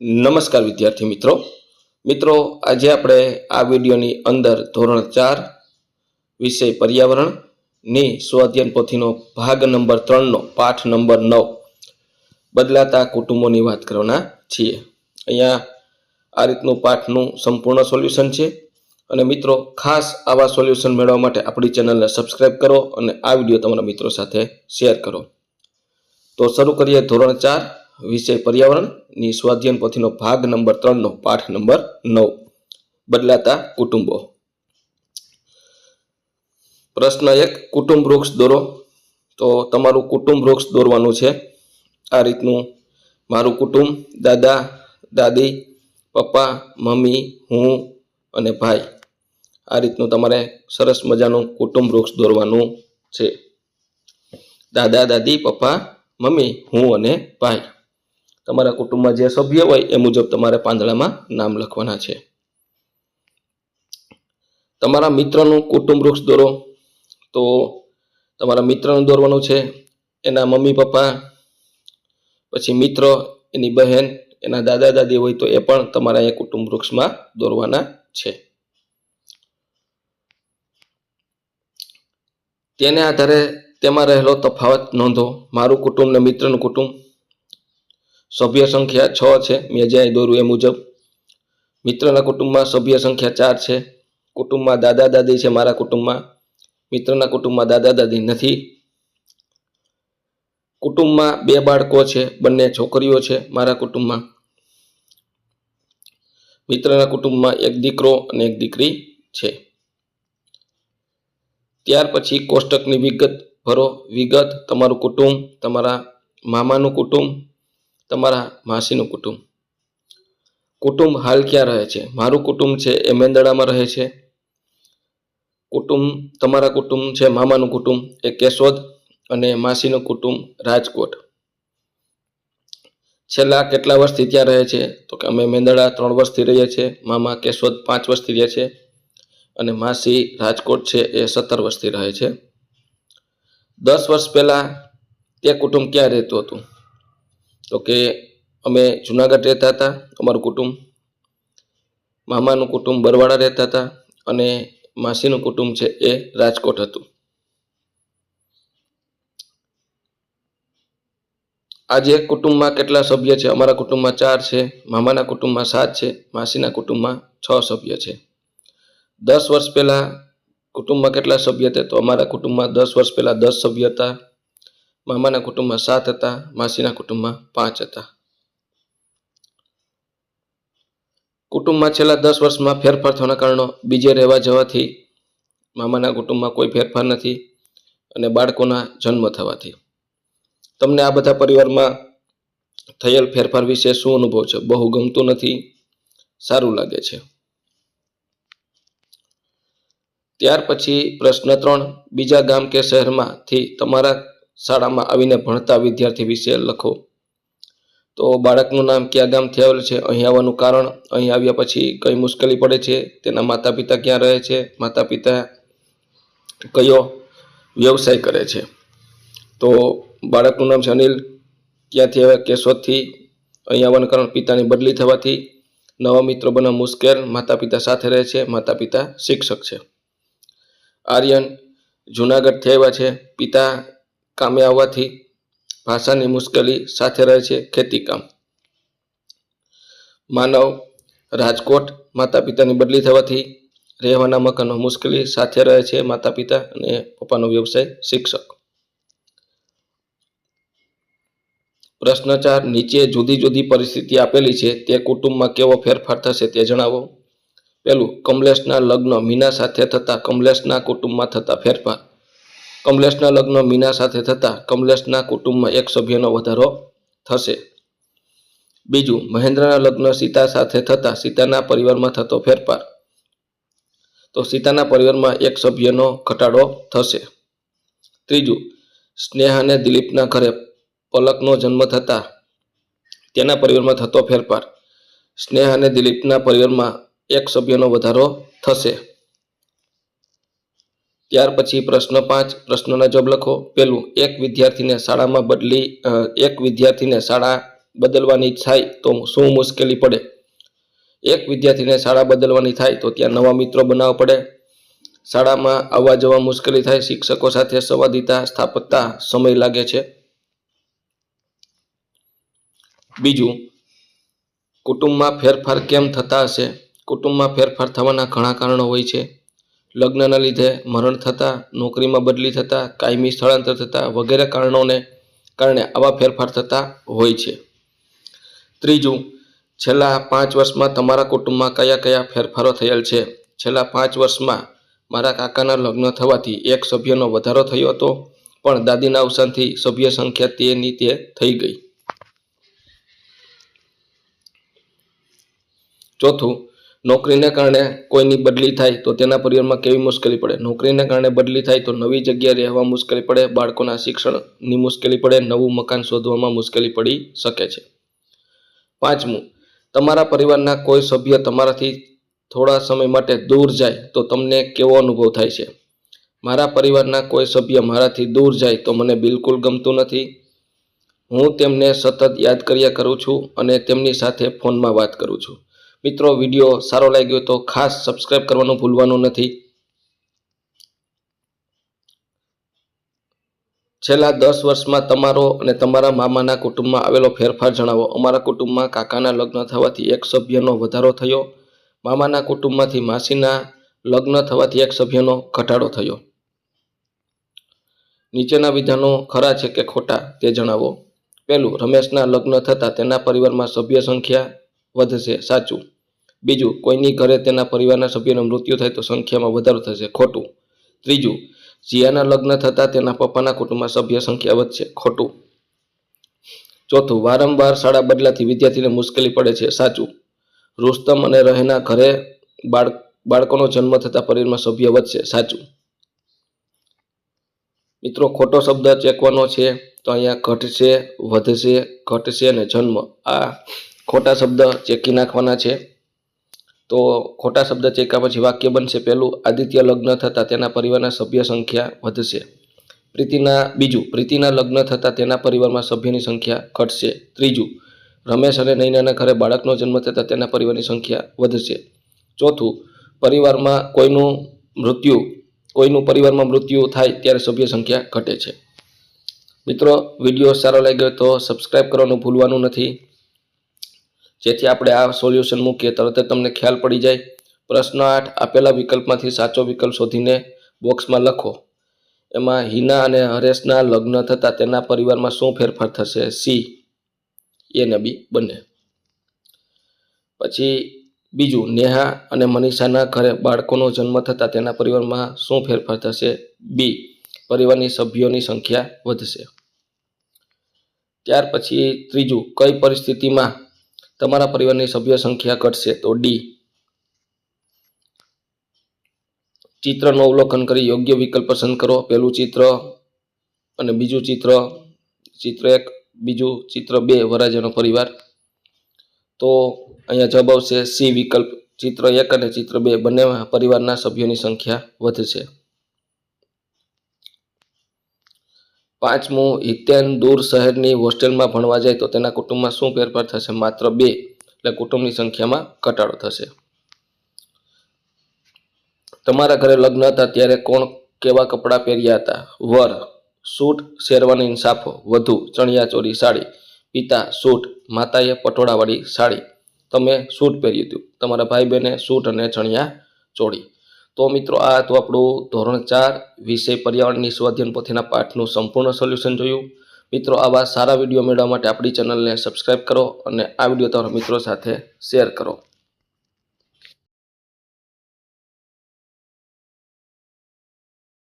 નમસ્કાર વિદ્યાર્થી મિત્રો. મિત્રો, આજે આપણે આ વિડીયોની અંદર ધોરણ ચાર વિષય પર્યાવરણની સ્વાધ્યાન પોથીનો ભાગ નંબર ત્રણનો, પાઠ નંબર નવ બદલાતા કુટુંબોની વાત કરવાના છીએ. અહીંયા આ રીતનું પાઠનું સંપૂર્ણ સોલ્યુશન છે અને મિત્રો, ખાસ આવા સોલ્યુશન મેળવવા માટે આપણી ચેનલને સબસ્ક્રાઇબ કરો અને આ વીડિયો તમારા મિત્રો સાથે શેર કરો. તો શરૂ કરીએ ધોરણ ચાર વિષય પર્યાવરણની સ્વાધ્યન પોથીનો ભાગ નંબર ત્રણનો, પાઠ નંબર નવ. બદલાતા કુટુંબો. પ્રશ્ન એક, કુટુંબ વૃક્ષ દોરો. તો તમારું કુટુંબ વૃક્ષ દોરવાનું છે. આ રીતનું મારું કુટુંબ, દાદા, દાદી, પપ્પા, મમ્મી, હું અને ભાઈ. આ રીતનું તમારે સરસ મજાનું કુટુંબ વૃક્ષ દોરવાનું છે. દાદા, દાદી, પપ્પા, મમ્મી, હું અને ભાઈ. તમારા કુટુંબમાં જે સભ્ય હોય એ મુજબ તમારે પાંદડામાં નામ લખવાના છે. તમારા મિત્રનું કુટુંબ વૃક્ષ દોરો. તો તમારા મિત્રનું દોરવાનું છે, એના મમ્મી પપ્પા, પછી મિત્ર, એની બહેન, એના દાદા દાદી હોય તો એ પણ તમારા એ કુટુંબ વૃક્ષમાં દોરવાના છે. તેને આધારે તેમાં રહેલો તફાવત નોંધો. મારું કુટુંબ ને મિત્રનું કુટુંબ સભ્ય સંખ્યા છ છે. મેં જ્યાં દોરું એ મુજબ. મિત્રના કુટુંબમાં સભ્ય સંખ્યા ચાર છે. કુટુંબમાં દાદા દાદી છે મારા કુટુંબમાં. મિત્રના કુટુંબમાં દાદા દાદી નથી. કુટુંબમાં બે બાળકો છે. બંને છોકરીઓ છે મારા કુટુંબમાં. મિત્રના કુટુંબમાં એક દીકરો અને એક દીકરી છે. ત્યાર પછી કોષ્ટકની વિગત ભરો. વિગત, તમારું કુટુંબ, તમારા મામાનું કુટુંબ તમારા માસીનું કુટુંબ. કુટુંબ હાલ ક્યાં રહે છે? મારું કુટુંબ છે એ મેંદડામાં રહે છે. કુટુંબ, તમારા કુટુંબ છે, મામાનું કુટુંબ, એ કેશોદ અને માસીનું કુટુંબ રાજકોટ. છેલ્લા કેટલા વર્ષથી ત્યાં રહે છે? તો કે અમે મેંદડા ત્રણ વર્ષથી રહીએ છીએ, મામા કેશોદ પાંચ વર્ષથી રહે છે અને માસી રાજકોટ છે એ સત્તર વર્ષથી રહે છે. દસ વર્ષ પહેલાં તે કુટુંબ ક્યાં રહેતું હતું? તો કે અમે જુનાગઢ રહેતા હતા, અમારું કુટુંબ. મામાનું કુટુંબ બરવાડા રહેતા હતા અને માસીનું કુટુંબ છે એ રાજકોટ હતું. આજે કુટુંબમાં કેટલા સભ્ય છે? અમારા કુટુંબમાં ચાર છે, મામાના કુટુંબમાં સાત છે, માસીના કુટુંબમાં છ સભ્ય છે. દસ વર્ષ પહેલાં કુટુંબમાં કેટલા સભ્ય હતા? તો અમારા કુટુંબમાં દસ વર્ષ પહેલાં દસ સભ્ય હતા. મામાના કુટુંબમાં સાત હતા, માસીના કુટુંબમાં પાંચ હતા. કુટુંબમાં છેલ્લા દસ વર્ષમાં ફેરફાર થવાના કારણો બીજે રહેવા જવાથી મામાના કુટુંબમાં કોઈ ફેરફાર નથી અને બાળકોના જન્મ થવાથી. તમને આ બધા પરિવારમાં થયેલ ફેરફાર વિશે શું અનુભવ છે? બહુ ગમતું નથી? સારું લાગે છે. ત્યાર પછી પ્રશ્ન ત્રણ, બીજા ગામ કે શહેરમાંથી તમારા શાળામાં આવીને ભણતા વિદ્યાર્થી વિશે લખો. તો બાળકનું નામ ક્યાં ગામથી થયેલ છે? અહીં આવવાનું કારણ? અહીં આવ્યા પછી કઈ મુશ્કેલી પડે છે? તેના માતા પિતા ક્યાં રહે છે? માતા પિતા કયો વ્યવસાય કરે છે? તો બાળકનું નામ છે અનિલ. ક્યાંથી આવ્યા? કેશોદથી. અહીં આવવાનું કારણ પિતાની બદલી થવાથી. નવા મિત્રો બનવા મુશ્કેલ. માતા પિતા સાથે રહે છે. માતા પિતા શિક્ષક છે. આર્યન જૂનાગઢથી આવ્યા છે. પિતા કામે આવવાથી ભાષાની મુશ્કેલી સાથે રહે છે ખેતીકામ માનવ રાજકોટ માતા પિતાની બદલી થવાથી રહેવાના મકાનો મુશ્કેલી સાથે રહે છે માતા પિતા અને પપ્પાનો વ્યવસાય શિક્ષક. પ્રશ્ન ચાર નીચે જુદી જુદી પરિસ્થિતિ આપેલી છે, તે કુટુંબમાં કેવો ફેરફાર થશે તે જણાવો. પેલું કમલેશના લગ્ન મીના સાથે થતા કમલેશના કુટુંબમાં થતા ફેરફાર. કમલેશના લગ્ન મીના સાથે થતાં કમલેશના કુટુંબમાં એક સભ્યનો વધારો થશે. બીજું, મહેન્દ્રના લગ્ન સીતા સાથે થતા સીતાના પરિવારમાં થતો ફેરફાર. તો સીતાના પરિવારમાં એક સભ્યનો ઘટાડો થશે. ત્રીજું, સ્નેહ અને દિલીપના ઘરે પલકનો જન્મ થતા તેના પરિવારમાં થતો ફેરફાર. સ્નેહ અને દિલીપના પરિવારમાં એક સભ્યનો વધારો થશે. ત્યાર પછી પ્રશ્ન પાંચ, પ્રશ્નના જવાબ લખો. પેલું એક વિદ્યાર્થીને શાળામાં બદલી એક વિદ્યાર્થીને શાળા બદલવાની થાય તો શું મુશ્કેલી પડે? એક વિદ્યાર્થીને શાળા બદલવાની થાય તો ત્યાં નવા મિત્રો બનાવવા પડે. શાળામાં આવવા જવા મુશ્કેલી થાય, શિક્ષકો સાથે સંવાદિતા સ્થાપકતા સમય લાગે છે. બીજું, કુટુંબમાં ફેરફાર કેમ થતા હશે? કુટુંબમાં ફેરફાર થવાના ઘણા કારણો હોય છે. લગ્નના લીધે મરણ થતા, નોકરીમાં બદલી થતા, કાયમી સ્થળાંતર થતા વગેરે કારણોને કારણે આવા ફેરફાર થતા હોય છે. ત્રીજું, છેલ્લા પાંચ વર્ષમાં તમારા કુટુંબમાં કયા કયા ફેરફારો થયેલ છે? છેલ્લા પાંચ વર્ષમાં મારા કાકાના લગ્ન થવાથી એક સભ્યનો વધારો થયો હતો, પણ દાદીના અવસાનથી સભ્ય સંખ્યા તેની તે થઈ ગઈ. ચોથું નોકરીને કારણે કોઈની બદલી થાય તો તેના પરિવારમાં કેવી મુશ્કેલી પડે? નોકરીને કારણે બદલી થાય તો નવી જગ્યાએ રહેવા મુશ્કેલી પડે, બાળકોના શિક્ષણની મુશ્કેલી પડે, નવું મકાન શોધવામાં મુશ્કેલી પડી શકે છે. પાંચમું, તમારા પરિવારના કોઈ સભ્ય તમારાથી થોડા સમય માટે દૂર જાય તો તમને કેવો અનુભવ થાય છે? મારા પરિવારના કોઈ સભ્ય મારાથી દૂર જાય તો મને બિલકુલ ગમતું નથી. હું તેમને સતત યાદ કર્યા કરું છું અને તેમની સાથે ફોનમાં વાત કરું છું. મિત્રો વીડિયો સારો લાગ્યો તો ખાસ સબસ્ક્રાઈબ કરવાનું ભૂલવાનું નથી. છેલ્લા દસ વર્ષમાં તમારો અને તમારા મામાના કુટુંબમાં આવેલો ફેરફાર જણાવો. અમારા કુટુંબમાં કાકાના લગ્ન થવાથી એક સભ્યનો વધારો થયો. મામાના કુટુંબમાંથી માસીના લગ્ન થવાથી એક સભ્યનો ઘટાડો થયો. નીચેના વિધાનો ખરા છે કે ખોટા તે જણાવો. પહેલું, રમેશના લગ્ન થતાં તેના પરિવારમાં સભ્ય સંખ્યા વધશે, સાચું. બીજું, કોઈની ઘરે તેના પરિવારના સભ્યનું મૃત્યુ થાય તો સંખ્યામાં વધારો થશે, ખોટું. ત્રીજું, જીયાના લગ્ન થતાં તેના પપ્પાના કુટુંબમાં સભ્ય સંખ્યા વધશે, ખોટું. ચોથું, વારંવાર શાળા બદલાથી વિદ્યાર્થીને મુશ્કેલી પડે છે, સાચું. રુસ્તમ અને રહેના ઘરે બાળ, બાળકોનો જન્મ થતાં પરિવારમાં સભ્ય વધશે, સાચું. મિત્રો, ખોટો શબ્દ ચેકવાનો છે, તો અહીંયા ઘટશે, વધશે, ઘટશે અને જન્મ. આ ખોટા શબ્દ ચેકી નાખવાના છે. તો ખોટા શબ્દ ચેકા પછી વાક્ય બનશે પહેલું, આદિત્ય લગ્ન થતાં તેના પરિવારના સભ્ય સંખ્યા વધશે. પ્રીતિના, બીજું, પ્રીતિના લગ્ન થતાં તેના પરિવારમાં સભ્યની સંખ્યા ઘટશે. ત્રીજું, રમેશ અને નૈનાના ઘરે બાળકનો જન્મ થતાં તેના પરિવારની સંખ્યા વધશે. ચોથું, પરિવારમાં કોઈનું મૃત્યુ, કોઈનું પરિવારમાં મૃત્યુ થાય ત્યારે સભ્ય સંખ્યા ઘટે છે. મિત્રો, વીડિયો સારો લાગ્યો તો સબસ્ક્રાઈબ કરવાનું ભૂલવાનું નથી. જેથી આપણે આ સોલ્યુશન મૂકીએ, તરત જ તમને ખ્યાલ પડી જાય. પ્રશ્ન આઠ આપેલા વિકલ્પમાંથી સાચો વિકલ્પ શોધીને બોક્સમાં લખો. એમાં હિના અને હરેશના લગ્ન થતાં તેના પરિવારમાં શું ફેરફાર થશે? સી. એ ને બી બંને. પછી બીજું, નેહા અને મનીષાના ઘરે બાળકોનો જન્મ થતાં તેના પરિવારમાં શું ફેરફાર થશે? બી. પરિવારની સભ્યોની સંખ્યા વધશે. ત્યાર પછી ત્રીજું, કઈ પરિસ્થિતિમાં તમારા પરિવારની સભ્ય સંખ્યા ઘટશે તો ડી. ચિત્રનું અવલોકન કરી યોગ્ય વિકલ્પ પસંદ કરો. પહેલું ચિત્ર અને બીજું ચિત્ર. ચિત્ર એક, બીજું ચિત્ર બે, વરાજાનો પરિવાર. તો અહીંયા જવાબ આવશે સી વિકલ્પ. ચિત્ર એક અને ચિત્ર બે બંને પરિવારના સભ્યોની સંખ્યા વધશે. પાંચમું હિતેન દૂર શહેરની હોસ્ટેલમાં ભણવા જાય તો તેના કુટુંબમાં શું ફેરફાર થશે? માત્ર બે, એટલે કુટુંબની સંખ્યામાં ઘટાડો થશે. તમારા ઘરે લગ્ન હતા ત્યારે કોણ કેવા કપડાં પહેર્યા હતા? વર, સૂટ, શેરવાની ઇન્સાફો વધુ, ચણિયા ચોરી સાડી. પિતા, સૂટ. માતાએ પટોળાવાળી સાડી. તમે સૂટ પહેર્યું હતું. તમારા ભાઈ બહેને સૂટ અને ચણિયા ચોળી. તો મિત્રો, આ હતું આપણું ધોરણ ચાર, વિષય પર્યાવરણની સ્વાધ્યાયન પોથીના પાઠનું સંપૂર્ણ સોલ્યુશન જોયું. મિત્રો, આવા સારા વીડિયો મેળવવા માટે આપણી ચેનલને સબસ્ક્રાઈબ કરો અને આ વીડિયો તમારા મિત્રો સાથે શેર કરો.